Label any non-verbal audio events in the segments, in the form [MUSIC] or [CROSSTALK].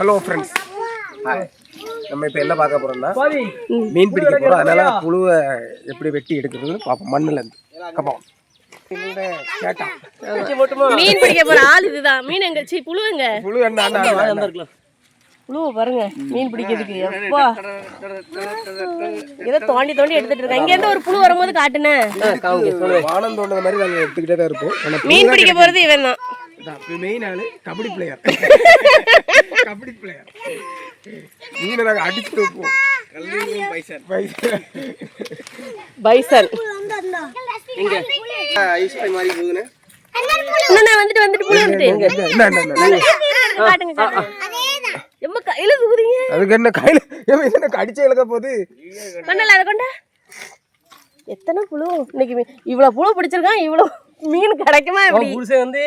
Hello friends hi நம்ம இப்போ என்ன பார்க்க போறோம்னா மீன் பிடிக்க போறோம். அதனால புழுவை எப்படி வெட்டி எடுக்கிறதுன்னு பார்ப்போம். மண்ணுல இருந்து. கப்போம் மீன் பிடிக்க போற ஆள் இதுதான். மீன் எங்க? சி புழு எங்க புழு என்ன. புழுவை பாருங்க. மீன் பிடிக்கிறதுக்கு. எப்பா? ஏதோ தோண்டி தோண்டி எடுத்துட்டு இருக்கேன் இங்க இருந்து ஒரு புழு வரும்போது காட்டுனேன். வானம் தோண்டது மாதிரி நாங்கள் எடுத்துக்கிட்டே தான் இருப்போம். மீன் பிடிக்க போறது இவன் தான் மெயின் ஆளு கபடி பிளேயர் கபடி பிளேயர் மீனை நாங்கள் அடிச்சு வைப்போம். பைசன் பைசன் ஐஸ் மாதிரி இருக்குதுன்னு இன்னும் வந்துட்டு வந்துட்டு புழு வந்துட்டு காட்டுங்க காட்டுங்க. எம்ம கையில தூக்குறீங்க அதுக்கு என்ன கையில இது என்ன கடிச்சு இழக்க போகுது? கொண்டல அதை கொண்ட. எத்தனை புழு? இன்னைக்கு இவ்வளவு புழு பிடிச்சிருக்கான் இவ்வளவு மீன் கிடைக்குமா இப்படி புருஷன் வந்து.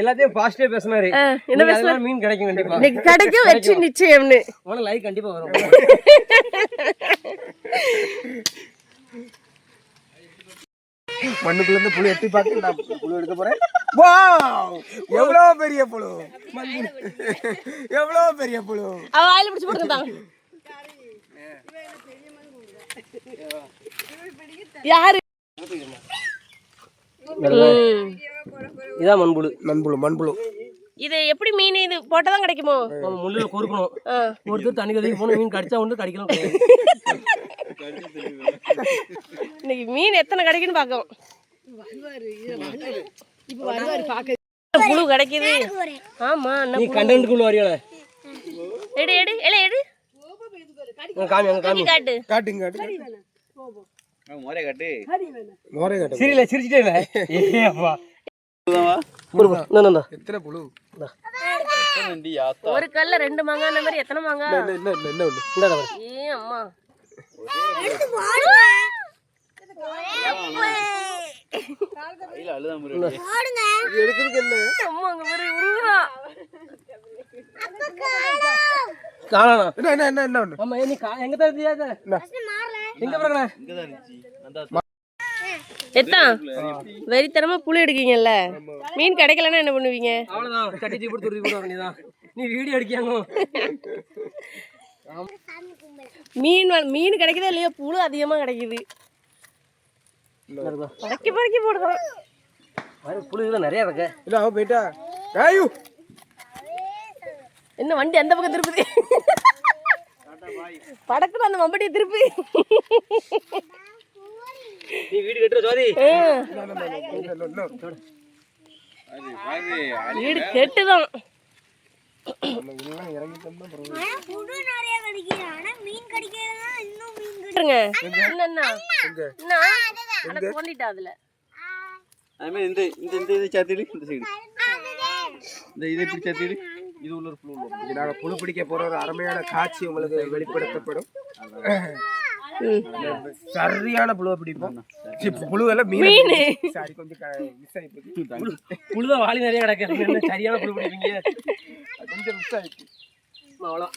எல்லாத்தையும் பாசிட்டிவா பேசினாரு. என்ன பேசுன? மீன் கிடைக்கும் கண்டிப்பா. இன்னைக்கு கிடைக்கும் வச்சு நிச்சயம்னு. உன லைக் கண்டிப்பா வரும். மண்ணுக்குள்ள இருந்து புழு எட்டி பார்த்து நான் புழு எடுக்க போறேன். வாவ்! எவ்வளவு பெரிய புழு? எவ்வளவு பெரிய புழு? அவ வாயில பிடிச்சு தான் யாரு. இதான் மண்புழு. மண்புழு மண்புழு. இது எப்படி மீன் இது? போட்டதான் கிடைக்குமோ? நம்ம முள்ளுல கொறுக்கணும். ஆ. ஒருத்தர் தண்ணி கதைக்கு போன மீன் கடிச்சா ஒன்று கடிக்கலாம். இன்னைக்கு மீன் எத்தனை கிடைக்குன்னு பார்க்கலாம். புழு கிடைக்குது? ஆமா நீ கண்டென்ட்டுக்குள்ள வரியால எடு எடு எடு எடு. காமி காமி. காட்டு. காட்டுங்க காட்டுங்க. மோரே காட்டு. இல்ல. ஒரு நான் நான் எத்தனை புழு? ஒரு கல்ல ரெண்டு மாங்காய் மாதிரி எத்தனை மாங்காய் என்ன என்ன என்ன என்ன ஒண்ணு இந்தாடா பாரு. ஏ அம்மா இது எடுக்கிறதுக்கு என்ன? அம்மா அங்க பாரு உருகுறா காணாண்ணா. என்ன என்ன என்ன நீ எங்க இது? எங்க? எத்தான் வெறித்தனமா புழு எடுக்கீங்கல்ல? மீன் கிடைக்கலன்னா என்ன பண்ணுவீங்க? அவ்வளவுதான். கட்டி போட்டு போட வேண்டியதுதான். நீ வீடியோ அடிக்காங்க மீன் மீன் கிடைக்குதோ இல்லையோ புழு அதிகமா கிடைக்குது. பறக்கி பறக்கி போடுதான் புழு இதுல நிறைய இருக்கு. இல்ல அவ போயிட்டா. என்ன வண்டி அந்த பக்கம் திருப்புது? படக்குன்னு அந்த மம்பட்டியை திருப்பி. நீ வீடு கட்டுற ஜோதி. வீடு கெட்டுதான். இந்த இந்த இந்த இது சேர்த்துடு இந்த சைடு. இந்த இதை உள்ள ஒரு புழு உள்ள இது நாங்க புழு பிடிக்க போற ஒரு அருமையான காட்சி உங்களுக்கு வெளிப்படுத்தப்படும். சரியான புழுவை பிடிப்போம். சி, புழுவெல்லாம் மீன். சாரி கொஞ்சம் மிஸ் ஆகி போச்சு. புழுதான் வாளி நிறைய கிடக்கு. என்ன சரியான புழு பிடிப்பீங்க? கொஞ்சம் மிஸ் ஆயிடுச்சு. அவ்வளோ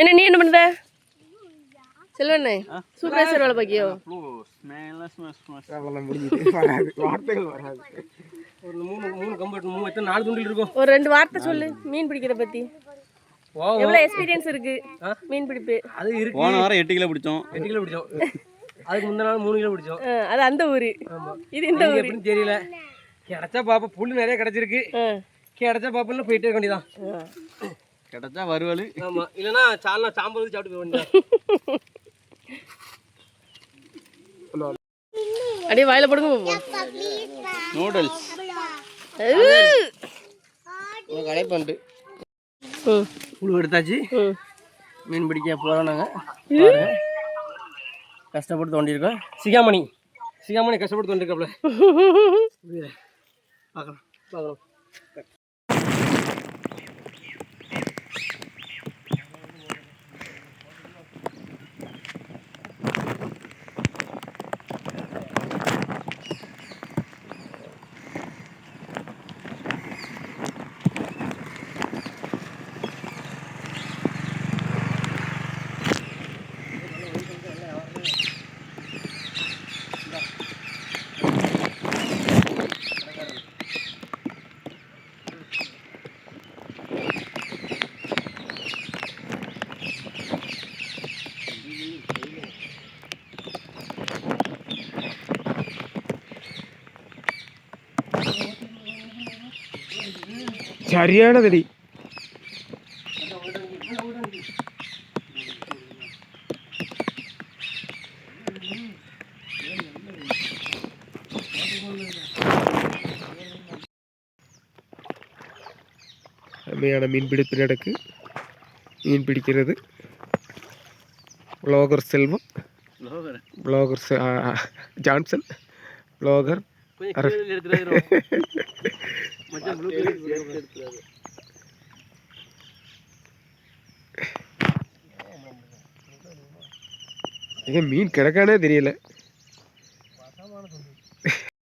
என்ன நீ என்ன பண்ணுத? செல்வண்ணே சூப்பர் வேலை பாக்கியோ ஒரு மூணு மூணு கம்பு மூணு எத்தனை நாலு துண்டில் இருக்கும். ஒரு ரெண்டு வார்த்தை சொல்லு மீன் பிடிக்கிறத பத்தி. ஓ எவ்வளவு எக்ஸ்பீரியன்ஸ் இருக்கு மீன் பிடிப்பு? அது இருக்கு. போன வாரம் எட்டு கிலோ பிடிச்சோம். எட்டு கிலோ பிடிச்சோம். அதுக்கு முந்தின நாள் மூணு கிலோ பிடிச்சோம். அது அந்த ஊரு. இது இந்த ஊரு. எப்படின்னு தெரியல. கிடைச்சா பாப்பா புல்லு நிறைய கிடைச்சிருக்கு. கிடைச்சா பாப்பா போயிட்டே இருக்க வேண்டியதான் கிடைச்சா வறுவல் ஆமா. இல்லைன்னா சால்னா சாம்பார் சாப்பிட்டு போக வேண்டியதான் [LAUGHS] அப்படியே வாயில போடுங்க. நூடுல்ஸ் பண்ணிட்டு ம், புழு எடுத்தாச்சு. மீன் பிடிக்க போகிறோம் நாங்கள். கஷ்டப்பட்டு தோண்டியிருக்கோம். சிகாமணி. சிகாமணி கஷ்டப்பட்டு தோண்டிருக்காப்ல. [LAUGHS] பார்க்கலாம். பார்க்கலாம். ചരിയാണ് തടി അമ്മയാണ് മീൻപിടിപ്പിനിടക്ക് മീൻ പിടിക്കുന്നത്. Blogger Selvam. Blogger Johnson blogger மச்சான் எடுத்துட்டு ஏன் மீன் கிடக்கானே தெரியல.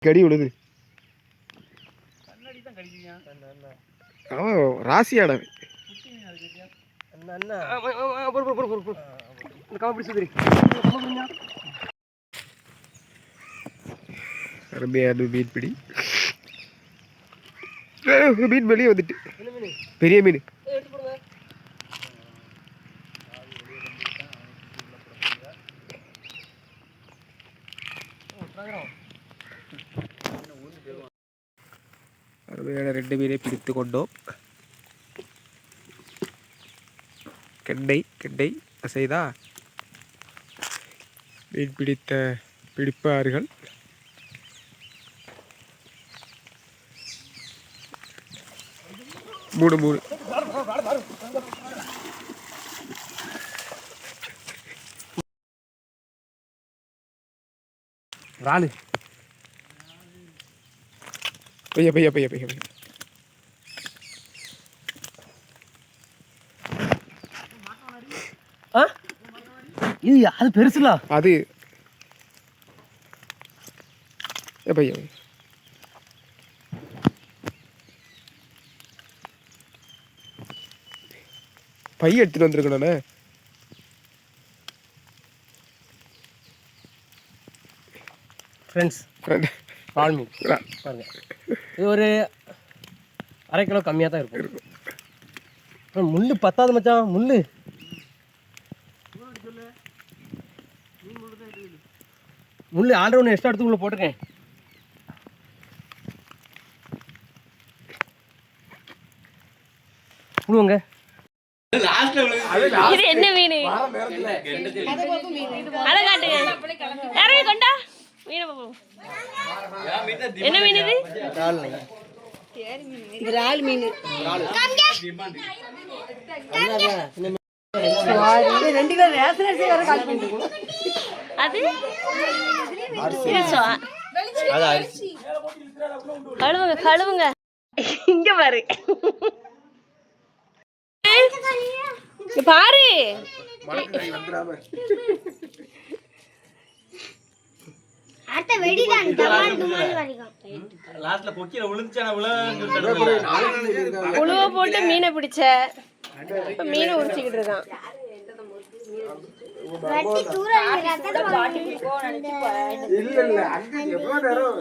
கடி விழுது. அவன் ராசியாட அருமையான மீன் பிடி ஒரு மீன் வெளியே வந்துட்டு. பெரிய மீன். அருமையான ரெண்டு மீனை பிடித்து கொண்டோம். கெண்டை கெண்டை அசைதா. மீன் பிடித்த பிடிப்பார்கள். மூணு மூணு. ராலு பையா பையா பையா பையா பையா. இது அது பெருசுலா? அது. ஏ பை எடுத்துட்டு வந்திருக்கணும்ண்ணே ஃப்ரெண்ட்ஸ் பால் மீன் பாருங்க. இது ஒரு அரை கிலோ கம்மியாக தான் இருக்கும். முள்ளு பத்தாது மச்சான் முள்ளு. முள்ளு ஆல்ரெடி ஒன்று எக்ஸ்ட்ரா எடுத்து உள்ள போட்டிருக்கேன். புழுவங்க இது என்ன மீன்? அதை காட்டுங்க இறங்கி கொண்டா? மீனை பார்ப்போம். என்ன மீன் இது? அது இது சோ- கழுவுங்க கழுவுங்க. இங்க பாரு. இங்க பாரு. லாஸ்ட்ல விழுந்துச்சான விழ புழுவை போட்டு மீனை பிடிச்ச. இப்ப மீனை உரிச்சுக்கிட்டு இருக்கான். இல்ல இல்ல அங்க எவ்வளவு நேரம்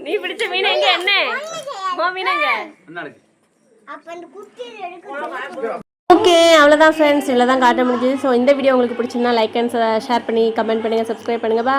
நீ பிடிச்ச மீன் எங்க? என்ன? உன் மீன் எங்க அண்ணாளுக்கு ஓகே அவ்வளோதான் ஃப்ரெண்ட்ஸ் இவ்வளோ தான் காட்ட முடிஞ்சது. ஸோ இந்த வீடியோ உங்களுக்கு பிடிச்சிருந்தா லைக் அண்ட் ஷேர் பண்ணி கமெண்ட் பண்ணுங்கள் சப்ஸ்கிரைப் பண்ணுங்கள் பாய்